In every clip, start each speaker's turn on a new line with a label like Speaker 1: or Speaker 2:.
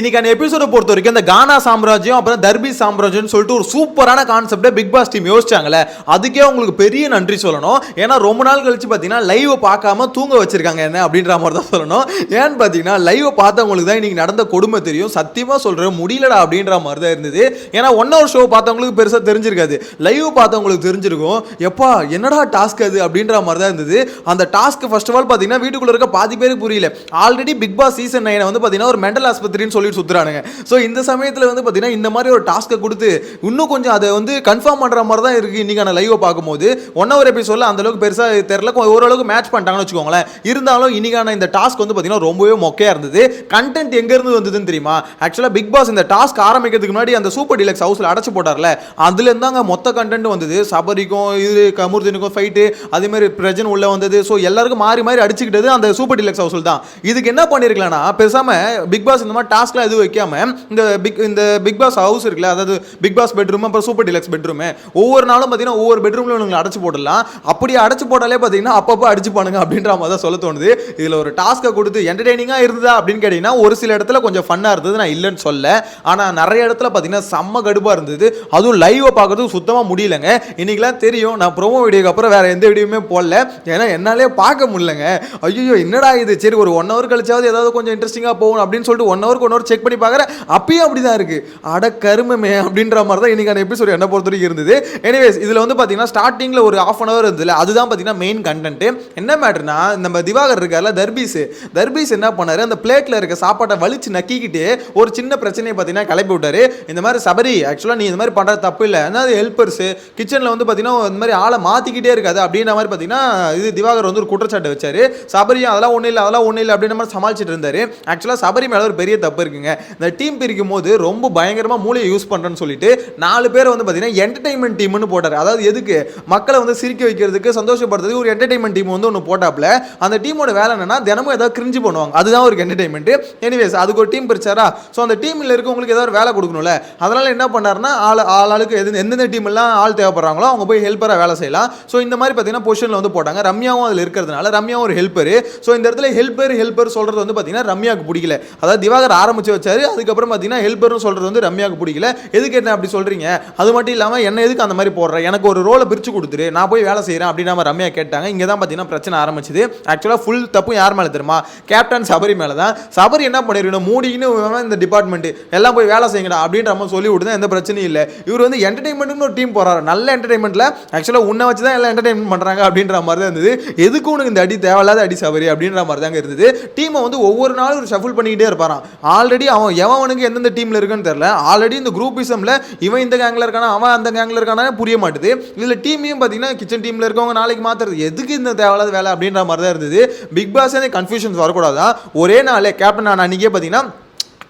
Speaker 1: இன்னைக்கான எபிசோட பொறுத்த வரைக்கும் இந்த கானா சாம்ராஜ்யம் அப்புறம் தர்பி சாம்ராஜ்யம்னு சொல்லிட்டு ஒரு சூப்பரான கான்செப்டை பிக் பாஸ் டீம் யோசிச்சாங்களே அதுக்கே உங்களுக்கு பெரிய நன்றி சொல்லணும். ஏன்னா ரொம்ப நாள் கழிச்சு பார்த்தீங்கன்னா லைவை பார்க்காம தூங்க வச்சிருக்காங்க என்ன அப்படின்ற மாதிரி தான் சொல்லணும். ஏன்னு பார்த்தீங்கன்னா லைவை பார்த்தவங்களுக்கு தான் இன்னைக்கு நடந்த கொடுமை தெரியும். சத்தியமாக சொல்கிற முடியலடா அப்படின்ற மாதிரி தான் இருந்தது. ஏன்னா ஒன் ஹவர் ஷோ பார்த்தவங்களுக்கு பெருசாக தெரிஞ்சிருக்காது. லைவ் பார்த்தவங்களுக்கு தெரிஞ்சிருக்கும். எப்பா என்னடா டாஸ்க் அது அப்படின்ற மாதிரி தான் இருந்தது. அந்த டாஸ்க் ஃபர்ஸ்ட் ஆஃப் ஆல் பார்த்தீங்கன்னா வீட்டுக்குள்ளே இருக்க பாதி பேருக்கு புரியல. ஆல்ரெடி பிக் பாஸ் சீசன் நைனை வந்து பார்த்தீங்கன்னா ஒரு மெண்டல் ஆஸ்பத்திரின்னு சொல்லிட்டு சுற்றுறானுங்க ஸோ இந்த சமயத்தில் வந்து பார்த்தீங்கன்னா இந்த மாதிரி ஒரு டாஸ்க்கை கொடுத்து இன்னும் கொஞ்சம் அதை வந்து கன்ஃபார்ம் பண்ணுற மாதிரி தான் இருக்குது இன்றைக்கான லைவை பார்க்கும்போது. ஒன் ஹவர் எபிசோடில் அந்தளவுக்கு பெருசாக தெரில ஓரளவுக்கு மேட்ச் பண்ணிட்டாங்கன்னு வச்சுக்கோங்களேன். இருந்தாலும் இன்றைக்கான இந்த டாஸ்க் வந்து பார்த்தீங்கன்னா ரொம்பவே மொக்கையாக இருந்தது. கண்டென்ட் எங்கேருந்து வந்ததுன்னு தெரியுமா? ஆக்சுவலாக பிக் பாஸ் இந்த டாஸ்க் ஆரம்பிக்கிறதுக்கு முன்னாடி அந்த சூப்பர் டிலக்ஸ் ஹவுஸில் அடைச்சு போட்டார்ல. அதுலேருந்து தாங்க மொத்த கண்டென்ட் வந்தது. சபரிக்கும் இது கமுர்தினுக்கும் ஃபைட்டு அதேமாதிரி பிரஜன் உள்ளே வந்தது. ஸோ எல்லாருக்கும் மாறி மாறி அடிச்சுக்கிட்டது அந்த சூப்பர் டிலக்ஸ் ஹவுஸில் தான். இதுக்கு என்ன பண்ணியிருக்கலாம்னா பேசாம பிக் பாஸ் இந்த மாதிரி டாஸ்க்கில் டாஸ்க்லாம் எதுவும் வைக்காம இந்த பிக் இந்த பிக் பாஸ் ஹவுஸ் இருக்குல்ல அதாவது பிக் பாஸ் பெட்ரூம் அப்புறம் சூப்பர் டிலக்ஸ் பெட்ரூம் ஒவ்வொரு நாளும் பார்த்தீங்கன்னா ஒவ்வொரு பெட்ரூம்ல உங்களை அடைச்சு போடலாம் அப்படி அடைச்சு போட்டாலே பார்த்தீங்கன்னா அப்பப்போ அடிச்சு பண்ணுங்க அப்படின்ற மாதிரி தான் சொல்ல தோணுது. இதில் ஒரு டாஸ்க்கை கொடுத்து என்டர்டெய்னிங்காக இருந்ததா அப்படின்னு கேட்டிங்கன்னா ஒரு சில இடத்துல கொஞ்சம் ஃபன்னாக இருந்தது நான் இல்லைன்னு சொல்ல. ஆனால் நிறைய இடத்துல பார்த்தீங்கன்னா செம்ம கடுப்பாக இருந்தது. அதுவும் லைவை பார்க்குறதுக்கு சுத்தமாக முடியலங்க. இன்றைக்கெலாம் தெரியும் நான் ப்ரோமோ வீடியோக்கு அப்புறம் வேறு எந்த வீடியோவுமே போடல. ஏன்னா என்னாலே பார்க்க முடியலங்க. ஐயோ என்னடா இது? சரி ஒரு ஒன் ஹவர் கழிச்சாவது ஏதாவது கொஞ்சம் இன்ட்ரெஸ்டிங்காக போகணும் அப்படின்னு சொல்லிட்டு ஒன் ஹவருக்கு ஒன் ஹவர் செக் பண்ணி பார்க்குறேன் அப்பயும் அப்படி தான் இருக்குது அட கருமமே அப்படின்ற மாதிரி தான் இன்னைக்கான எபிசோட் என்ன பொறுத்த வரைக்கும் இருந்தது. எனிவேஸ் இதில் வந்து பார்த்தீங்கன்னா ஸ்டார்டிங்கில் ஒரு ஆஃப் அன் அவர் இருந்ததுல அதுதான் பார்த்தீங்கன்னா மெயின் கண்டென்ட் என்ன மேட்ருனா நம்ம திவாகர் இருக்கார்ல தர்பீஸ். தர்பீஸ் என்ன பண்ணாரு அந்த பிளேட்டில் இருக்க சாப்பாட்டை வலிச்சு நக்கிக்கிட்டு ஒரு சின்ன பிரச்சனையை பார்த்தீங்கன்னா கிளப்பி விட்டார். இந்த மாதிரி சபரி ஆக்சுவலாக நீ இந்த மாதிரி பண்ணுறது தப்பு இல்லை. அதாவது ஹெல்ப்பர்ஸ் கிச்சனில் வந்து பார்த்தீங்கன்னா இந்த மாதிரி ஆளை மாற்றிக்கிட்டே இருக்காது அப்படின்ற மாதிரி பார்த்தீங்கன்னா இது திவாகர் வந்து ஒரு குற்றச்சாட்டு வச்சார். சபரியும் அதெல்லாம் ஒன்றும் இல்லை அதெல்லாம் ஒன்றும் இல்லை அப்படின்ற மாதிரி சமாளிச்சிட்டு இருந்தார். ஆக்சுவலாக சபரி மேலே ஒரு பெரிய தப்பு இருக்குங்க இந்த டீம் பிரிக்கும் போது ரொம்ப பயங்கரமாக மூளையை யூஸ் பண்ணுறேன்னு சொல்லிட்டு நாலு பேர் வந்து பார்த்தீங்கன்னா என்டர்டைன்மெண்ட் டீம்னு போட்டார். அதாவது எதுக்கு? மக்களை வந்து சிரிக்க வைக்கிறதுக்கு சந்தோஷப்படுறதுக்கு ஒரு என்டர்டைன்மெண்ட் டீம் வந்து ஒன்று போட்டாப்ல அந்த டீமோட வேலை என்னன்னா தினமும் ஏதாவது கிரிஞ்சு பண்ணுவாங்க. அதுதான் ஒரு என்டர்டைன்மெண்ட் எனிவேஸ் அதுக்கு ஒரு டீம் பிரிச்சாரா? ஸோ அந்த டீமில் இருக்கவங்களுக்கு ஏதாவது வேலை கொடுக்கணும்ல. அதனால என்ன பண்ணார்னா ஆள் ஆள் ஆளுக்கு எது எந்தெந்த டீம் எல்லாம் ஆள் தேவைப்படுறாங்களோ அவங்க போய் ஹெல்ப்பராக வேலை செய்யலாம். ஸோ இந்த மாதிரி பார்த்தீங்கன்னா பொசிஷனில் வந்து போட்டாங்க. ரம்யாவும் அதில் இருக்கிறதுனால ரம்யாவும் ஒரு ஹெல்ப்பர் ஸோ இந்த இடத்துல ஹெல்ப்பர் ஹெல்ப்பர் சொல்கிறது வந்து பார்த்தீங்கன்னா ரம்யாவுக்கு பிடிக்கல. அதாவது திவாகர் ஆரம்பித்து வச்சாரு. அதுக்கப்புறம் பார்த்தீங்கன்னா ஹெல்ப்பர்னு சொல்கிறது வந்து ரம்யாவுக்கு பிடிக்கல. எதுக்கு என்ன அப்படி சொல்கிறீங்க அது மட்டும் இல்லாமல் என்ன எதுக்கு அந்த மாதிரி போடுறேன் எனக்கு ஒரு ரோலை பிரித்து கொடுத்துரு. நான் போய் வேலை செய்கிறேன் அப்படின்னு நம்ம ரம்யா கேட்டாங்க. இங்கே தான் பார்த்தீங்கன்னா பிரச்சனை ஆரம்பிச்சது. ஆக்சுவலாக ஃபுல் தப்பும் யார் மேலே தெரியுமா? கேப்டன் சபரி மேலே தான் சபரி என்ன பண்ணிருக்கணும்? மூடின்னு இந்த டிபார்ட்மெண்ட்டு எல்லாம் போய் வேலை செய்யுங்கடா அப்படின்ற மாதிரி சொல்லி விட்டு எந்த பிரச்சனையும் இல்லை. இவர் வந்து என்டர்டைன்மெண்ட்னு ஒரு டீம் போறாரு. நல்ல என்டர்டைன்மெண்ட்டில் ஆக்சுவலாக உன்னை வச்சு தான் எல்லாம் என்டர்டைன்மெண்ட் பண்ணுறாங்க அப்படின்ற மாதிரி தான் இருந்தது. எதுக்கு உனக்கு இந்த அடி தேவையில்லாத அடி சபரி அப்படின்ற மாதிரி தாங்க இருந்தது டீமை வந்து ஒவ்வொரு நாளும் ஒரு ஷஃபிள் பண்ணிக்கிட்டே இருப்பாராம். ஆல்ரெடி அவன் எவனுக்கு எந்தெந்த டீமில் இருக்குன்னு தெரியல. ஆல்ரெடி இந்த குரூப்பிசமில் இவன் இந்த கேங்கில் இருக்கானா அவன் அந்த கேங்கில் இருக்கானா புரிய மாட்டுது. இதில் டீமையும் பார்த்தீங்கன்னா கிச்சன் டீமில் இருக்கவங்க நாளைக்கு மாற்றுறது எதுக்கு இந்த தேவையில்லாத வேலை அப்படின்ற மாதிரி தான் இருந்தது பிக் பாஸ் கன்ஃபியூஷன்ஸ் வரக்கூடாதான் ஒரே நாளே கேப்டன் நான் அன்றைக்கே பார்த்தீங்கன்னா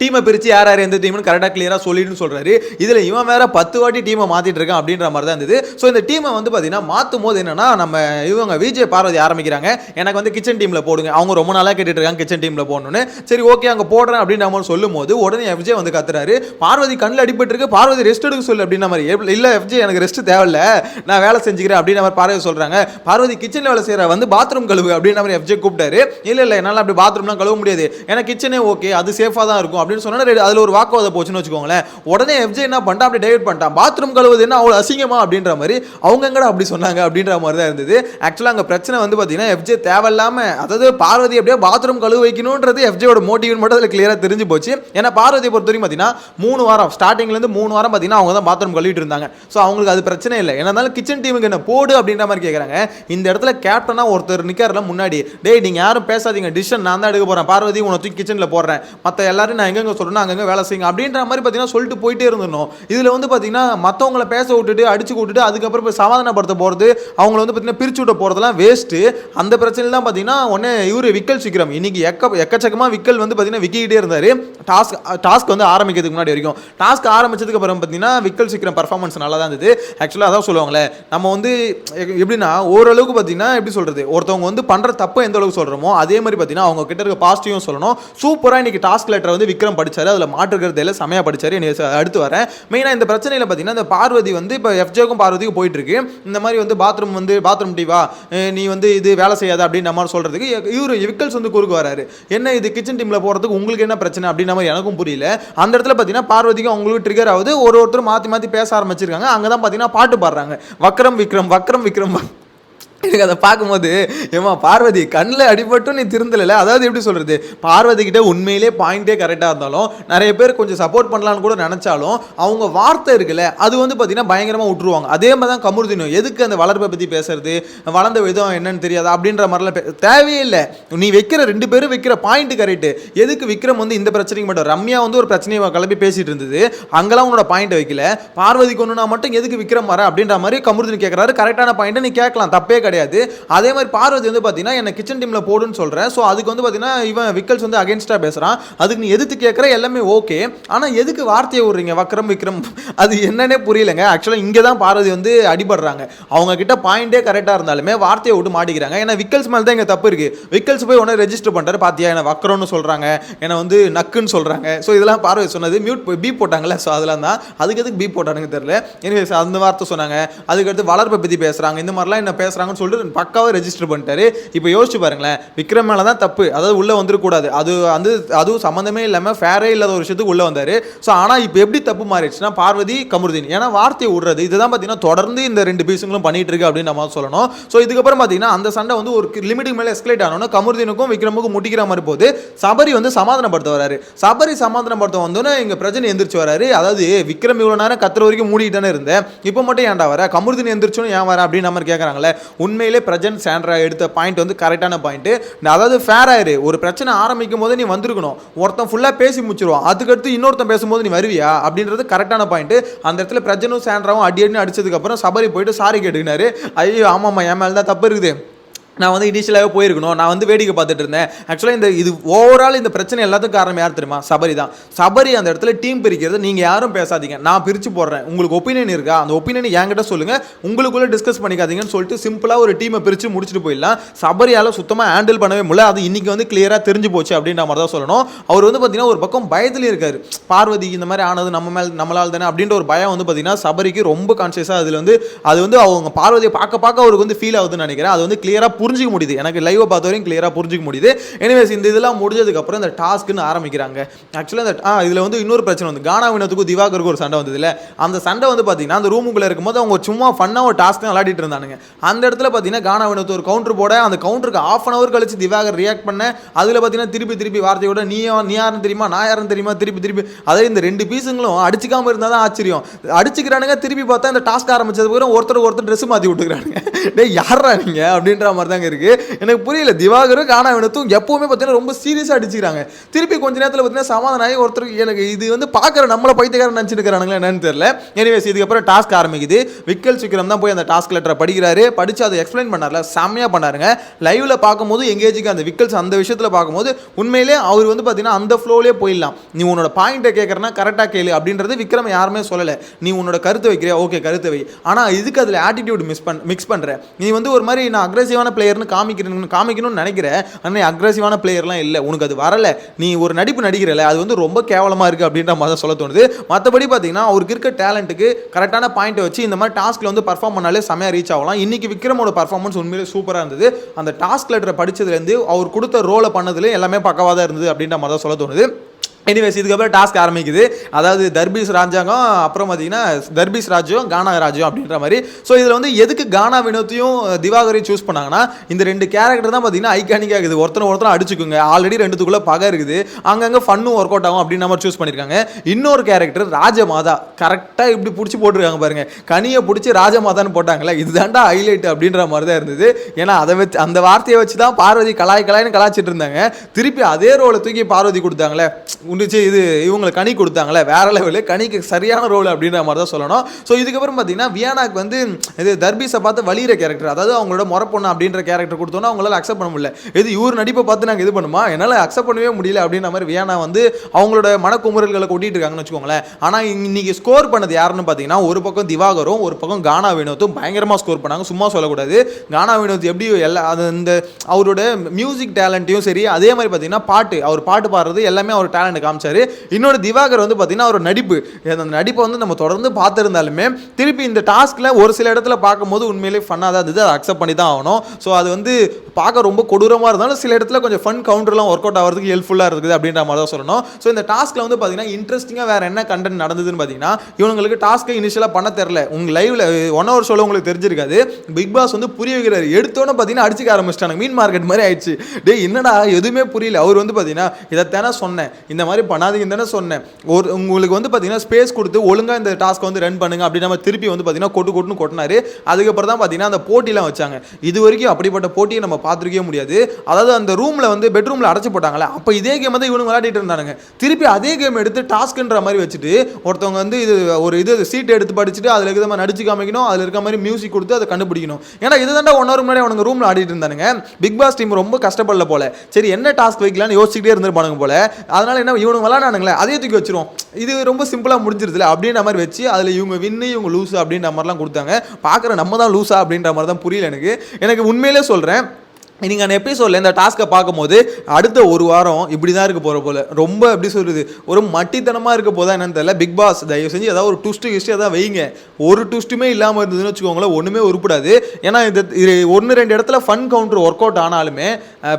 Speaker 1: டீமை பிரித்து யார் யார் எந்த டீம்னு கரெக்டாக கிளியராக சொல்லிடுன்னு சொல்கிறாரு இதில் இவன் வேற பத்து வாட்டி டீமை மாற்றிட்டு இருக்கான் அப்படின்ற மாதிரி தான் இருந்தது. ஸோ இந்த டீமை வந்து பார்த்தீங்கன்னா மாற்றும் போது என்னன்னா நம்ம இவங்க விஜய் பார்வதி ஆரம்பிக்கிறாங்க. எனக்கு வந்து கிச்சன் டீமில் போடுங்க. அவங்க ரொம்ப நாளாக கேட்டுட்டு இருக்காங்க கிச்சன் டீமில் போடணும்னு. சரி ஓகே அங்கே போடுறேன் அப்படின்ற மாதிரி சொல்லும் போது உடனே விஜய் வந்து கத்துறாரு. பார்வதி கண்ணில் அடிபட்டிருக்கு பார்வதி ரெஸ்ட் எடுக்க சொல்லு அப்படின்ற மாதிரி. இல்லை எஃப்ஜே எனக்கு ரெஸ்ட் தேவையில்ல. நான் வேலை செஞ்சுக்கிறேன் அப்படின்ற மாதிரி பார்வதி சொல்கிறாங்க பார்வதி கிச்சனில் வேலை செய்கிற வந்து பாத்ரூம் கழுவு அப்படின்ற மாதிரி எஃப்ஜே கூப்பிட்டாரு. இல்லை இல்லை என்னால் அப்படி பாத்ரூம்லாம் கழுவ முடியாது. ஏன்னா கிச்சனே ஓகே அது சேஃபாக தான் இருக்கும் அப்படின்னு சொன்னால் அதில் ஒரு வாக்குவாதம் போச்சுன்னு வச்சுக்கோங்களேன். உடனே எஃப்ஜே என்ன பண்ணிட்டான்? அப்படி டைவர்ட் பண்ணிட்டான். பாத்ரூம் கழுவுது என்ன அவ்வளோ அசிங்கமா அப்படின்ற மாதிரி அவங்க எங்கடா அப்படி சொன்னாங்க அப்படின்ற மாதிரி தான் இருந்தது. ஆக்சுவலாக அங்கே பிரச்சனை வந்து பார்த்தீங்கன்னா எஃப்ஜே தேவையில்லாமல் அதாவது பார்வதி அப்படியே பாத்ரூம் கழுவு வைக்கணுன்றது எஃப்ஜேயோட மோட்டிவ்னு மட்டும் அதில் கிளியராக தெரிஞ்சு போச்சு. ஏன்னா பார்வதியை பொறுத்த வரைக்கும் பார்த்தீங்கன்னா மூணு வாரம் ஸ்டார்டிங்லேருந்து மூணு வாரம் பார்த்தீங்கன்னா அவங்க தான் பாத்ரூம் கழுவிட்டு இருந்தாங்க. ஸோ அவங்களுக்கு அது பிரச்சனை இல்லை. என்ன இருந்தாலும் கிச்சன் டீமுக்கு என்ன போடு அப்படின்ற மாதிரி கேட்குறாங்க இந்த இடத்துல கேப்டனா ஒருத்தர் நிற்காருல முன்னாடி டேய் நீங்கள் யாரும் பேசாதீங்க. டிசிஷன் நான் தான் எடுக்க போகிறேன் பார்வதி உன்னை தூக்கி கிச்சனில் போடுறேன். மற்ற எல்லாரும் நான் எங்கெங்க சொல்லணும் அங்கங்கே வேலை செய்யுங்க. அப்படின்ற மாதிரி பார்த்தீங்கன்னா சொல்லிட்டு போயிட்டே இருந்தோம் இதில் வந்து பார்த்தீங்கன்னா மற்றவங்கள பேச விட்டுட்டு அடிச்சு விட்டுட்டு அதுக்கப்புறம் போய் சமாதானப்படுத்த போகிறது அவங்கள வந்து பார்த்தீங்கன்னா பிரிச்சு விட்ட போகிறதெல்லாம் வேஸ்ட்டு அந்த பிரச்சனையில் தான் பார்த்தீங்கன்னா உடனே இவர் விக்கல் சிக்கிரம் இன்னைக்கு எக்க எக்கச்சக்கமாக விக்கல் வந்து பார்த்தீங்கன்னா விக்கிக்கிட்டே இருந்தார். டாஸ்க் டாஸ்க் வந்து ஆரம்பிக்கிறதுக்கு முன்னாடி வரைக்கும். டாஸ்க் ஆரம்பிச்சதுக்கு அப்புறம் பார்த்தீங்கன்னா விக்கல் சிக்கிரம் பர்ஃபார்மன்ஸ் நல்லா தான் இருந்தது ஆக்சுவலாக அதான் சொல்லுவாங்களே நம்ம வந்து எப்படின்னா ஓரளவுக்கு பார்த்தீங்கன்னா எப்படி சொல்கிறது ஒருத்தவங்க வந்து பண்ணுற தப்பு எந்த அளவுக்கு சொல்கிறோமோ அதே மாதிரி பார்த்தீங்கன்னா அவங்க கிட்ட இருக்க பாசிட்டிவும் சொல்லணும். சூப்பராக இன்னைக்கு டாஸ்க் லெட்டரை வந்து விக்ரம் படித்தார் அதில் மாற்றுக்கிறது இல்லை செமையாக படித்தார் என்னை அடுத்து வரேன். மெயினாக இந்த பிரச்சனையில் பார்த்தீங்கன்னா இந்த பார்வதி வந்து இப்போ எஃப்ஜேக்கும் பார்வதிக்கும் போயிட்டுருக்கு. இந்த மாதிரி வந்து பாத்ரூம் வந்து பாத்ரூம் டிவா நீ வந்து இது வேலை செய்யாத அப்படின்ற மாதிரி சொல்கிறதுக்கு இவர் விக்கல்ஸ் வந்து குறுக்கு வராரு. என்ன இது கிச்சன் டீமில் போகிறதுக்கு உங்களுக்கு என்ன பிரச்சனை அப்படின்ற மாதிரி எனக்கும் புரியல. அந்த இடத்துல பார்த்தீங்கன்னா பார்வதிக்கும் அவங்களுக்கு ட்ரிகர் ஆகுது. ஒரு ஒருத்தர் மாற்றி மாற்றி பேச ஆரம்பிச்சிருக்காங்க. அங்கே தான் பார்த்தீங்கன்னா பாட்டு பாடுறாங்க. வக்ரம் விக்ரம் வக்ரம் விக்ரம். எனக்கு அதை பார்க்கும்போது ஏமா பார்வதி கண்ணில் அடிபட்டும் நீ திருந்தல அதாவது எப்படி சொல்கிறது பார்வதி கிட்ட உண்மையிலே பாயிண்டே கரெக்டாக இருந்தாலும் நிறைய பேர் கொஞ்சம் சப்போர்ட் பண்ணலான்னு கூட நினச்சாலும் அவங்க வார்த்தை இருக்குல்ல அது வந்து பார்த்தீங்கன்னா பயங்கரமாக விட்டுருவாங்க அதே மாதிரி தான் கமுருதினும் எதுக்கு அந்த வளர்ப்பை பற்றி பேசுறது? வளர்ந்த விதம் என்னன்னு தெரியாது அப்படின்ற மாதிரிலாம் பே- தேவையே இல்லை நீ வைக்கிற ரெண்டு பேரும் வைக்கிற பாயிண்ட் கரெக்டு எதுக்கு விக்ரம் வந்து இந்த பிரச்சனைக்கு மட்டும்? ரம்யா வந்து ஒரு பிரச்சனையை கிளம்பி பேசிகிட்டு இருந்தது. அங்கெல்லாம் உன்னோட பாயிண்ட் வைக்கல. பார்வதிக்கு ஒன்றுனா மட்டும் எதுக்கு விக்ரம் வர அப்படின்ற மாதிரி கமுருதினி கேட்குறாரு கரெக்டான பாயிண்ட்டை நீ கேட்கலாம். தப்பே கிடையாது. அதே மாதிரி பார்வதி வந்து பார்த்தீங்கன்னா என்ன கிச்சன் டீமில் போடுன்னு சொல்கிறேன் ஸோ அதுக்கு வந்து பார்த்தீங்கன்னா இவன் விக்கல்ஸ் வந்து அகேன்ஸ்டாக பேசுகிறான் அதுக்கு நீ எதிர்த்து கேட்குற எல்லாமே ஓகே ஆனால் எதுக்கு வார்த்தையை விடுறீங்க? வக்ரம் விக்ரம் அது என்னன்னே புரியலங்க. ஆக்சுவலாக இங்கே தான் பார்வதி வந்து அடிபடுறாங்க. அவங்க கிட்ட பாயிண்டே கரெக்டாக இருந்தாலுமே வார்த்தையை விட்டு மாட்டிக்கிறாங்க. ஏன்னா விக்கல்ஸ் மேலே தான் இங்கே தப்பு இருக்குது விக்கல்ஸ் போய் உடனே ரெஜிஸ்டர் பண்ணுறாரு பார்த்தியா என்ன வக்ரம்னு சொல்கிறாங்க என்னை வந்து நக்குன்னு சொல்கிறாங்க ஸோ இதெல்லாம் பார்வதி சொன்னது. மியூட் பீப் போட்டாங்கல்ல ஸோ அதெல்லாம் தான். அதுக்கு எதுக்கு பீப் போட்டானுங்க தெரியல. எனிவேஸ் அந்த வார்த்தை சொன்னாங்க. அதுக்கடுத்து வளர்ப்பை பற்றி பேசுகிறாங்க இந்த மாதிரிலாம் என்ன பேசுகிறாங்கன்னு சொல்லிட்டு பக்காவாக ரெஜிஸ்டர் பண்ணிட்டாரு. இப்போ யோசிச்சு பாருங்களேன் விக்ரம் மேலே தான் தப்பு. அதாவது உள்ளே வந்துடக்கூடாது அது வந்து அதுவும் சம்மந்தமே இல்லாமல் ஃபேரே இல்லாத ஒரு விஷயத்துக்கு உள்ளே வந்தார். ஸோ ஆனால் இப்போ எப்படி தப்பு மாறிடுச்சுன்னா பார்வதி கமருதீன். ஏன்னா வார்த்தையை விடுறது. இதுதான் பார்த்தீங்கன்னா தொடர்ந்து இந்த ரெண்டு பீஸுங்களும் பண்ணிட்டு இருக்கு அப்படின்னு நம்ம சொல்லணும். ஸோ இதுக்கப்புறம் பார்த்தீங்கன்னா அந்த சண்டை வந்து ஒரு லிமிட்டுக்கு மேலே எஸ்கலேட் ஆனோன்னா கமருதீனுக்கும் விக்ரமுக்கும் முட்டிக்கிற மாதிரி போகுது. சபரி வந்து சமாதானப்படுத்த வராரு. சபரி சமாதானப்படுத்த வந்தோன்னே இங்கே பிரச்சனை எந்திரிச்சு வராரு. அதாவது விக்ரம் இவ்வளோ நேரம் கத்துற வரைக்கும் மூடிட்டு தானே இருந்தேன். இப்போ மட்டும் ஏன்டா வர? கமருதீன் எந்திரிச்சோன்னு ஏன் வர? அப்படின்னு நம்ம கேட்குறாங்களே உண்மையிலே பிரஜன் சாண்ட்ரா எடுத்த பாயிண்ட் வந்து கரெக்டான பாயிண்ட்டு அதாவது ஃபேர் ஆயிரு. ஒரு பிரச்சனை ஆரம்பிக்கும் போது நீ வந்திருக்கணும். ஒருத்தன் ஃபுல்லாக பேசி முடிச்சிருவான். அதுக்கடுத்து இன்னொருத்தன் பேசும்போது நீ வருவியா? அப்படின்றது கரெக்டான பாயிண்ட்டு அந்த இடத்துல பிரஜனும் சாண்ட்ராவும் அடி அடினு அடிச்சதுக்கப்புறம் சபரி போயிட்டு சாரி கேட்டுக்கினாரு. ஐயோ ஆமாம்மா என் மேலே தான் தப்பு இருக்குது. நான் வந்து இனிஷியலாகவே போயிருக்கணும். நான் வந்து வேடிக்கை பார்த்துட்டு இருந்தேன். ஆக்சுவலாக இந்த இது ஓவரால் இந்த பிரச்சனை எல்லாத்துக்கும் காரணம் யார் தெரியுமா? சபரி தான். சபரி அந்த இடத்துல டீம் பிரிக்கிறது நீங்கள் யாரும் பேசாதீங்க. நான் பிரித்து போடுறேன். உங்களுக்கு ஒப்பீனியன் இருக்கா? அந்த ஒப்பீனியன் என்கிட்ட சொல்லுங்கள் உங்களுக்குள்ளே டிஸ்கஸ் பண்ணிக்காதீங்கன்னு சொல்லிட்டு சிம்பிளாக ஒரு டீமை பிரித்து முடிச்சுட்டு போயிடலாம். சபரியால் சுத்தமாக ஹேண்டில் பண்ணவே முடியல. அது இன்றைக்கி வந்து கிளியராக தெரிஞ்சு போச்சு அப்படின்ற மாதிரி தான் சொல்லணும். அவர் வந்து பார்த்தீங்கன்னா ஒரு பக்கம் பயத்துலேயே இருக்கார். பார்வதி இந்த மாதிரி ஆனது நம்ம மேல் நம்மளால் தானே அப்படின்ற ஒரு பயம் வந்து பார்த்தீங்கன்னா சபரிக்கு ரொம்ப கான்சியஸாக அதில் வந்து அது வந்து அவங்க பார்வதியை பார்க்க பார்க்க அவருக்கு வந்து ஃபீல் ஆகுதுன்னு நினைக்கிறேன். அது வந்து கிளியராக புரிஞ்சிக்க முடியுது. எனக்கு லைவை பார்த்த வரையும் கிளியராக புரிஞ்சிக்க முடியுது. எனிவேஸ் இந்த இதெல்லாம் முடிஞ்சதுக்கப்புறம் இந்த டாஸ்க்குன்னு ஆரம்பிக்கிறாங்க. ஆக்சுவலாக இந்த ஆ இதில் வந்து இன்னொரு பிரச்சனை வந்து. கானா வினத்துக்கும் திவாகருக்கும் ஒரு சண்டை வந்ததுல அந்த சண்டை வந்து பார்த்தீங்கன்னா அந்த ரூமுக்குள்ளே இருக்கும்போது அவங்க சும்மா ஃபன்னாக ஒரு டாஸ்க் தான் விளையாடிட்டு இருந்தானுங்க. அந்த இடத்துல பார்த்தீங்கன்னா கானா வினத்து ஒரு கவுண்டர் போட அந்த கவுண்டருக்கு ஆஃப் அன் அவர் கழிச்சு திவாகர் ரியாக்ட் பண்ண அதில் பார்த்தீங்கன்னா திருப்பி திருப்பி வார்த்தையோட நீ நீ யாரும் தெரியுமா? நான் யாருன்னு தெரியுமா? திருப்பி திருப்பி. அதே இந்த ரெண்டு பீஸுங்களும் அடிச்சுக்காம இருந்தால் தான் ஆச்சரியம். அடிச்சுக்கிறானுங்க திருப்பி பார்த்தா இந்த டாஸ்க் ஆரம்பிச்சதுக்கு ஒருத்தர் ஒருத்தர் ட்ரெஸ் மாற்றி விட்டுக்கிறானுங்க. டேய் யாரா நீங்க? அப்படின்ற மாதிரி தாங்க இருக்கு. எனக்கு புரியல திவாகரும் காணா எப்போவுமே பார்த்தீங்கன்னா ரொம்ப சீரியஸாக அடிச்சுக்கிறாங்க. திருப்பி கொஞ்ச நேரத்தில் பார்த்தீங்கன்னா சமாதானம் ஆகி எனக்கு இது வந்து பார்க்குற நம்மளை பைத்தியக்காரன் நினச்சிட்டு என்னன்னு தெரியல. எனிவேஸ் இதுக்கப்புறம் டாஸ்க் ஆரம்பிக்குது. விக்கல் விக்ரம் தான் போய் அந்த டாஸ்க் லெட்டரை படிக்கிறாரு. படிச்சு அதை எக்ஸ்பிளைன் பண்ணார்ல. செம்மையாக பண்ணாருங்க. லைவ்ல பார்க்கும்போது எங்கேஜுக்கு அந்த விக்கல்ஸ் அந்த விஷயத்தில் பார்க்கும்போது உண்மையிலே அவர் வந்து பார்த்தீங்கன்னா அந்த ஃப்ளோலே போயிடலாம். நீ உன்னோட பாயிண்ட்டை கேட்குறனா கரெக்டாக கேளு அப்படின்றது விக்ரம் யாருமே சொல்லலை. நீ உன்னோட கருத்தை வைக்கிறியா? ஓகே கருத்தை வை. ஆனால் இதுக்கு அதில் ஆட்டிடியூட் மிஸ் பண் மிக்ஸ் பண்ணுற நீ வந்து ஒரு மாதிரி நான் அக்ரெசிவான பிளேயர்னு காமிக்கிறேன்னு காமிக்கணும்னு நினைக்கிற ஆனால் அக்ரஸிவான பிளேயர்லாம் இல்லை. உனக்கு அது வரல. நீ ஒரு நடிப்பு நடிக்கிறல. அது வந்து ரொம்ப கேவலமாக இருக்குது அப்படின்ற மாதிரி தான் சொல்ல தோணுது. மற்றபடி பார்த்தீங்கன்னா அவருக்கு இருக்க டேலண்ட்டுக்கு கரெக்டான பாயிண்ட்டை வச்சு இந்த மாதிரி டாஸ்க்கில் வந்து பர்ஃபார்ம் பண்ணாலே செமையாக ரீச் ஆகலாம். இன்னைக்கு விக்ரமோட பர்ஃபார்மன்ஸ் உண்மையிலே சூப்பராக இருந்தது. அந்த டாஸ்க் லெட்டரை படிச்சதுலேருந்து அவர் கொடுத்த ரோலை பண்ணதுலேயும் எல்லாமே பக்கவாக தான் இருந்தது அப்படின்ற மாதிரி தான் சொல்ல தோணுது. எனிவேஸ் இதுக்கப்புறம் டாஸ்க் ஆரம்பிக்குது. அதாவது தர்பீஸ் ராஜாங்கம் அப்புறம் பார்த்தீங்கன்னா தர்பீஸ் ராஜ்யம் கானா ராஜ்யம் அப்படின்ற மாதிரி. ஸோ இதில் வந்து எதுக்கு கானா வினோத்தையும் திவாகரையும் சூஸ் பண்ணாங்கன்னா இந்த ரெண்டு கேரக்டர் தான் பார்த்தீங்கன்னா ஐக்கானிக்காக இருக்குது. ஒருத்தனை ஒருத்தனை அடிச்சுக்குங்க. ஆல்ரெடி ரெண்டுத்துக்குள்ளே பகை இருக்குது. அங்கங்கே ஃபன்னும் ஒர்க் அவுட் ஆகும் அப்படின்ற மாதிரி சூஸ் பண்ணியிருக்காங்க இன்னொரு கேரக்டர் ராஜமாதா. கரெக்டாக இப்படி பிடிச்சி போட்டிருக்காங்க பாருங்கள் கனியை பிடிச்சி ராஜமாதான்னு போட்டாங்களே இதுதான்டா ஹைலைட் அப்படின்ற மாதிரி தான் இருந்தது. ஏன்னா அதை வச்சு அந்த வார்த்தையை வச்சு தான் பார்வதி கலாய் கலாய்னு கலாய்ச்சிட்டு இருந்தாங்க. திருப்பி அதே ரோலை தூக்கி பார்வதி கொடுத்தாங்களே. உண்டிச்சு. இது இவங்களுக்கு கனி கொடுத்தாங்களே வேற லெவலு கனிக்கு சரியான ரோல் அப்படின்ற மாதிரி தான் சொல்லணும். ஸோ இதுக்கப்புறம் பார்த்தீங்கன்னா வியானாக்கு வந்து இது தர்பீஸை பார்த்து வலிகிற கேரக்டர் அதாவது அவங்களோட முறப்பொண்ணு அப்படின்ற கேரக்டர் கொடுத்தோன்னா அவங்களால அக்செப்ட் பண்ண முடியல. இது இவர் நடிப்பை பார்த்து நாங்கள் இது பண்ணுமா? என்னால் அக்செப்ட் பண்ணவே முடியல அப்படின்ற மாதிரி வியானா வந்து அவங்களோட மனக்குமுறல்களை கொட்டிட்டு இருக்காங்கன்னு வச்சுக்கோங்களேன். ஆனால் இன்னைக்கு ஸ்கோர் பண்ணது யாருன்னு பார்த்தீங்கன்னா ஒரு பக்கம் திவாகரும் ஒரு பக்கம் கானா வினோத்தும் பயங்கரமாக ஸ்கோர் பண்ணாங்க. சும்மா சொல்லக்கூடாது. கானா வினோத் எப்படி எல்லா அது இந்த அவரோட மியூசிக் டேலண்ட்டையும் சரி அதே மாதிரி பார்த்தீங்கன்னா பாட்டு அவர் பாட்டு பாடுறது எல்லாமே அவர் டேலண்ட் அப்படின்னு காமிச்சார். இன்னொரு திவாகர் வந்து பார்த்தீங்கன்னா ஒரு நடிப்பு. அந்த நடிப்பை வந்து நம்ம தொடர்ந்து பார்த்துருந்தாலுமே திருப்பி இந்த டாஸ்கில் ஒரு சில இடத்துல பார்க்கும்போது உண்மையிலேயே ஃபன்னாக தான் இருந்தது. அதை அக்செப்ட் பண்ணி தான் ஆகணும். ஸோ அது வந்து பார்க்க ரொம்ப கொடூரமாக இருந்தாலும் சில இடத்துல கொஞ்சம் ஃபன் கவுண்டர்லாம் ஒர்க் அவுட் ஆகிறதுக்கு ஹெல்ப்ஃபுல்லாக இருக்குது அப்படின்ற மாதிரி தான் சொல்லணும். ஸோ இந்த டாஸ்க்கில் வந்து பார்த்தீங்கன்னா இன்ட்ரெஸ்டிங்காக வேறு என்ன கண்டென்ட் நடந்ததுன்னு பார்த்தீங்கன்னா இவங்களுக்கு டாஸ்க்கை இனிஷியலாக பண்ண தெரில உங்கள் லைவில் ஒன் ஹவர் ஷோவில் உங்களுக்கு தெரிஞ்சிருக்காது. பிக் பாஸ் வந்து புரிய வைக்கிறார். எடுத்தோன்னு பார்த்தீங்கன்னா அடிச்சுக்க ஆரம்பிச்சிட்டாங்க மீன் மார்க்கெட் மாதிரி ஆயிடுச்சு. டே என்னடா எதுவுமே புரியல. அவர் வந்து பார்த்தீங்கன்னா இதைத்தானே சொன்னேன். இந்த மாதிரி பண்ணாதீங்கன்னு தானே சொன்னேன். ஒரு உங்களுக்கு வந்து பார்த்தீங்கன்னா ஸ்பேஸ் கொடுத்து ஒழுங்காக இந்த டாஸ்க் வந்து ரன் பண்ணுங்க அப்படி நம்ம திருப்பி வந்து பார்த்தீங்கன்னா கொட்டு கொட்டுன்னு கொட்டினாரு. அதுக்கப்புறம் தான் பார்த்தீங்கன்னா அந்த போட்டிலாம் வச்சாங்க. இது வரைக்கும் அப்படிப்பட்ட போட்டியை நம்ம பார்த்துருக்கவே முடியாது. அதாவது அந்த ரூமில் வந்து பெட்ரூமில் அடைச்சி போட்டாங்களே அப்போ இதே கேம் தான் இவனுங்க விளையாடிட்டு இருந்தானுங்க. திருப்பி அதே கேம் எடுத்து டாஸ்க்குன்ற மாதிரி வச்சுட்டு ஒருத்தவங்க வந்து இது ஒரு இது சீட் எடுத்து படிச்சுட்டு அதில் இருக்கிற மாதிரி நடிச்சு காமிக்கணும் அதில் இருக்க மாதிரி மியூசிக் கொடுத்து அதை கண்டுபிடிக்கணும். ஏன்னா இது இதுதான்டா ஒன் ஹவர் முன்னாடி அவனுங்க ரூமில் ஆடிட்டு இருந்தானுங்க. பிக் பாஸ் டீம் ரொம்ப கஷ்டப்படல போல. சரி என்ன டாஸ்க் வைக்கலாம்னு யோசிச்சுட்டே இருந்திருப்பானுங்க போல. அதனால என்ன இவனுங்க விளாடானுங்களே அதே தூக்கி வச்சிருவோம். இது ரொம்ப சிம்பிளாக முடிஞ்சிருதுல அப்படின்ற மாதிரி வச்சு அதில் இவங்க வின்னு இவங்க லூஸு அப்படின்ற மாதிரிலாம் கொடுத்தாங்க. பார்க்குற நம்ம தான் லூஸா அப்படின்ற மாதிரி தான் புரியல எனக்கு. எனக்கு உண்மையிலே சொல்கிறேன் நீங்கள் அந்த எபிசோடில் இந்த டாஸ்க்கை பார்க்கும்போது அடுத்த ஒரு வாரம் இப்படி தான் இருக்க போகிற போல. ரொம்ப எப்படி சொல்கிறது ஒரு மட்டித்தனமாக இருக்க போதா என்னன்னு தெரியல. பிக் பாஸ் தயவு செஞ்சு ஏதாவது ஒரு ட்விஸ்ட்டு கிஸ்ட்டு எதாவது வைங்க. ஒரு ட்விஸ்ட்டுமே இல்லாமல் இருந்ததுன்னு வச்சுக்கோங்களேன் ஒன்றுமே உருப்படாது. ஏன்னா இது இது ஒன்று ரெண்டு இடத்துல ஃபன் கவுண்டர் ஒர்க் அவுட் ஆனாலுமே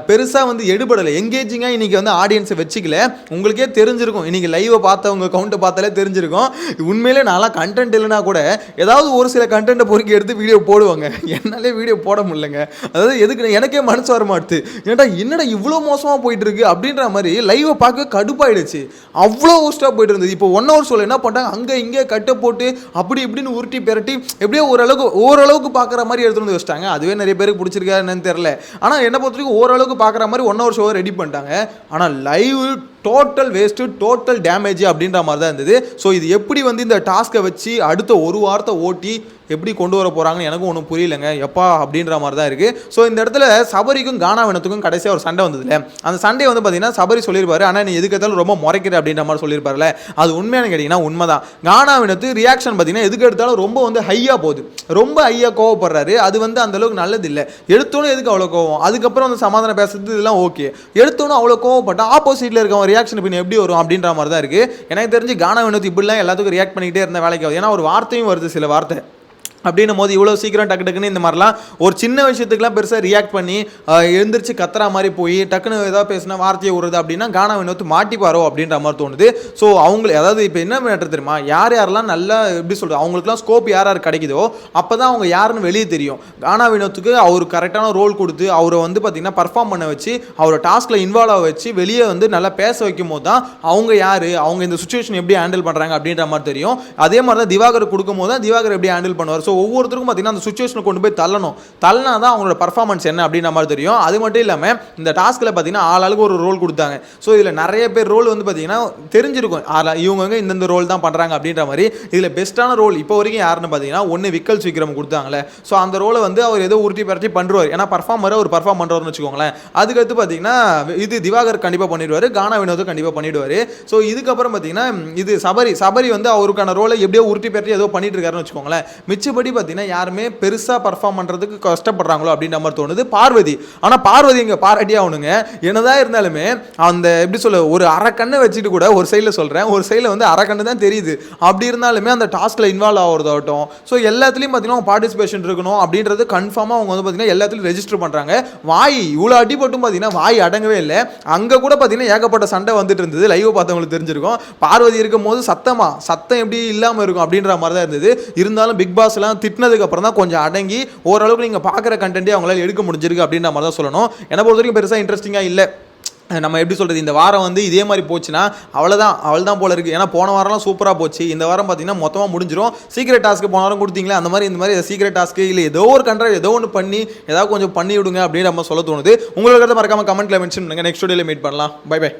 Speaker 1: பெருசாக வந்து எடுபடலை. எங்கேஜிங்காக இன்றைக்கி வந்து ஆடியன்ஸை வச்சுக்கல. உங்களுக்கே தெரிஞ்சிருக்கும். இன்றைக்கி லைவை பார்த்தவங்க கவுண்ட்டை பார்த்தாலே தெரிஞ்சிருக்கும். உண்மையிலே நான்லாம் கண்டென்ட் இல்லைனா கூட ஏதாவது ஒரு சில கண்டென்ட்டை பொறுக்கி எடுத்து வீடியோ போடுவாங்க. என்னாலே வீடியோ போட முடியலங்க. அதாவது எதுக்கு எனக்கே மனசு வர மாட்டுது. ஏன்டா என்னடா இவ்வளோ மோசமாக போயிட்டு இருக்கு அப்படின்ற மாதிரி லைவை பார்க்க கடுப்பாயிடுச்சு. அவ்வளோ ஒஸ்ட்டாக போயிட்டு இருந்தது. இப்போ ஒன் ஹவர் சொல்ல என்ன பண்ணிட்டாங்க? அங்கே இங்கே கட்டை போட்டு அப்படி இப்படின்னு உருட்டி பிரட்டி எப்படியோ ஓரளவுக்கு ஓரளவுக்கு பார்க்குற மாதிரி எடுத்துகிட்டு வந்து வச்சிட்டாங்க. அதுவே நிறைய பேருக்கு பிடிச்சிருக்கா என்னன்னு தெரில ஆனால் என்ன பொறுத்த வரைக்கும் ஓரளவுக்கு பார்க்குற மாதிரி ஒன் ஹவர் ஷோவை ரெடி பண்ணிட்டாங்க. ஆனால் live total waste total damage அப்படின்ற மாதிரி தான் இருந்தது. ஸோ இது எப்படி வந்து இந்த டாஸ்க்கை வச்சு அடுத்த ஒரு வாரத்தை ஓட்டி எப்படி கொண்டு வர போகிறாங்கன்னு எனக்கும் ஒன்றும் புரியலங்க. எப்பா அப்படின்ற மாதிரி தான் இருக்குது ஸோ இந்த இடத்துல சபரிக்கும் கானாவினத்துக்கும் கடைசியாக ஒரு சண்டை வந்ததுல. அந்த சண்டே வந்து பார்த்தீங்கன்னா சபரி சொல்லியிருப்பாரு. ஆனால் நீ எதுக்கு எடுத்தாலும் ரொம்ப முறைக்கிற அப்படின்ற மாதிரி சொல்லியிருப்பார்ல. அது உண்மையான கேட்டிங்கன்னா உண்மை தான் கானாவினத்து ரியாக்ஷன் பார்த்தீங்கன்னா எதுக்கு எடுத்தாலும் ரொம்ப வந்து ஹையாக போகுது. ரொம்ப ஹையாக கோவப்படுறாரு. அது வந்து அந்த அளவுக்கு நல்லது இல்லை. எடுத்தோன்னே எதுக்கு அவ்வளோ கோவம்? அதுக்கப்புறம் வந்து சமாதானம் பேசுறது இதெல்லாம் ஓகே எடுத்தோன்னே அவ்வளோ கோவப்பட்டால் ஆப்போசிட்டில் இருக்கவன் ரியாக்ஷன் பின் எப்படி வரும் அப்படின்ற மாதிரி தான் இருக்குது எனக்கு தெரிஞ்சு கானா வினோத் இப்படிலாம் எல்லாத்துக்கும் ரியாக்ட் பண்ணிக்கிட்டே இருந்த வேலைக்கு ஆகுது. ஏன்னா ஒரு வார்த்தையும் வருது சில வார்த்தை. அப்படின்னும் போது இவ்வளோ சீக்கிரம் டக்கு டக்குன்னு இந்த மாதிரிலாம் ஒரு சின்ன விஷயத்துக்குலாம் பெருசாக ரியாக்ட் பண்ணி எழுந்திரிச்சு கத்துற மாதிரி போய் டக்குன்னு ஏதாவது பேசினா வார்த்தையை விடுறது அப்படின்னா கானா வினோத் மாட்டிப்பாரோ அப்படின்ற மாதிரி தோணுது. ஸோ அவங்களுக்கு அதாவது இப்போ என்ன பண்ணுறது தெரியுமா? யார் யாரெல்லாம் நல்லா எப்படி சொல்கிறது அவங்களுக்குலாம் ஸ்கோப் யார் யார் கிடைக்குதோ அப்போ தான் அவங்க யாருன்னு வெளியே தெரியும். கானா வினோத்துக்கு அவர் கரெக்டான ரோல் கொடுத்து அவரை வந்து பார்த்திங்கன்னா பர்ஃபார்ம் பண்ண வச்சு அவரை டாஸ்கில் இன்வால்வ் ஆக வச்சு வெளியே வந்து நல்லா பேச வைக்கும் போது தான் அவங்க யார் அவங்க இந்த சுச்சுவேஷன் எப்படி ஹேண்டில் பண்ணுறாங்க அப்படின்ற மாதிரி தெரியும். அதே மாதிரி தான் திவாகர் கொடுக்கும் போது தான் திவாகர் எப்படி ஹேண்டில் பண்ணுவார். ஸோ ஸோ ஒவ்வொருத்தருக்கும் பார்த்தீங்கன்னா அந்த சுச்சுவேஷனை கொண்டு போய் தள்ளணும். தள்ளனா தான் அவங்களோட பர்ஃபார்மன்ஸ் என்ன அப்படின்ற மாதிரி தெரியும். அது மட்டும் இல்லாமல் இந்த டாஸ்கில் பார்த்தீங்கன்னா ஆளாளுக்கு ஒரு ரோல் கொடுத்தாங்க. ஸோ இதில் நிறைய பேர் ரோல் வந்து பார்த்தீங்கன்னா தெரிஞ்சிருக்கும். ஆளா இவங்க இந்தந்த ரோல் தான் பண்ணுறாங்க அப்படின்ற மாதிரி. இதில் பெஸ்ட்டான ரோல் இப்போ வரைக்கும் யாருன்னு பார்த்தீங்கன்னா ஒன்று விக்கல் விக்ரம் கொடுத்தாங்களே ஸோ அந்த ரோலை வந்து அவர் ஏதோ உருட்டி பரட்டி பண்ணுவார் ஏன்னா பர்ஃபார்மரை அவர் பர்ஃபார்ம் பண்ணுறவர்னு வச்சுக்கோங்களேன். அதுக்கடுத்து பார்த்தீங்கன்னா இது திவாகர் கண்டிப்பாக பண்ணிடுவார். கானா வினோதும் கண்டிப்பாக பண்ணிடுவார். ஸோ இதுக்கப்புறம் பார்த்தீங்கன்னா இது சபரி சபரி வந்து அவருக்கான ரோலை எப்படியோ உருட்டி பரட்டி ஏதோ பண்ணிட்டு இருக்காருன்னு வச்சுக்கோங்களேன். மற்றபடி பார்த்தீங்கன்னா யாருமே பெருசாக பர்ஃபார்ம் பண்ணுறதுக்கு கஷ்டப்படுறாங்களோ அப்படின்ற மாதிரி தோணுது. பார்வதி. ஆனால் பார்வதி இங்கே பாராட்டி ஆகணுங்க. என்னதான் இருந்தாலுமே அந்த எப்படி சொல்ல ஒரு அரைக்கண்ணை வச்சுட்டு கூட ஒரு சைடில் சொல்கிறேன் ஒரு சைடில் வந்து அரைக்கண்ணு தான் தெரியுது. அப்படி இருந்தாலுமே அந்த டாஸ்கில் இன்வால்வ் ஆகிறதாகட்டும். ஸோ எல்லாத்துலேயும் பார்த்தீங்கன்னா பார்ட்டிசிபேஷன் இருக்கணும் அப்படின்றது கன்ஃபார்மாக அவங்க வந்து பார்த்தீங்கன்னா எல்லாத்துலையும் ரெஜிஸ்டர் பண்ணுறாங்க வாய் இவ்வளோ அடிபட்டும் பார்த்தீங்கன்னா வாய் அடங்கவே இல்லை. அங்கே கூட பார்த்தீங்கன்னா ஏகப்பட்ட சண்டை வந்துட்டு இருந்தது. லைவ் பார்த்தவங்களுக்கு தெரிஞ்சிருக்கும். பார்வதி இருக்கும் போது சத்தமாக சத்தம் எப்படி இல்லாமல் இருக்கும் அப்படின்ற மாதிரி தான் இருந்தது. இருந்தாலும் பிக் பாஸ்லாம் திட்டினதுக்கு அப்புறம் தான் கொஞ்சம் அடங்கி ஓரளவுக்கு நீங்கள் பார்க்குற கண்டென்ட்டே அவங்களால எடுக்க முடிஞ்சிருக்கு அப்படின்ற மாதிரி தான் சொல்லணும். என்னை பொறுத்த வரைக்கும் பெருசாக இன்ட்ரெஸ்டிங்காக இல்லை. நம்ம எப்படி சொல்கிறது இந்த வாரம் வந்து இதே மாதிரி போச்சுன்னா அவ்வளோதான் அவள் தான் போல இருக்குது ஏன்னா போன வாரம்லாம் சூப்பராக போச்சு. இந்த வாரம் பார்த்தீங்கன்னா மொத்தமாக முடிஞ்சிடும் சீக்கிரட் டாஸ்க்கு போன வாரம் கொடுத்தீங்களே அந்த மாதிரி இந்த மாதிரி சீக்கிரட் டாஸ்க்கு இல்லை ஏதோ ஒரு கண்ட்ரா ஏதோ ஒன்று பண்ணி ஏதாவது கொஞ்சம் பண்ணி விடுங்க அப்படின்னு நம்ம சொல்ல தோணுது. உங்களுக்கு மறக்காம கமெண்ட்டில் மென்ஷன் பண்ணுங்கள் நெக்ஸ்ட் டேயில் மீட் பண்ணலாம். By by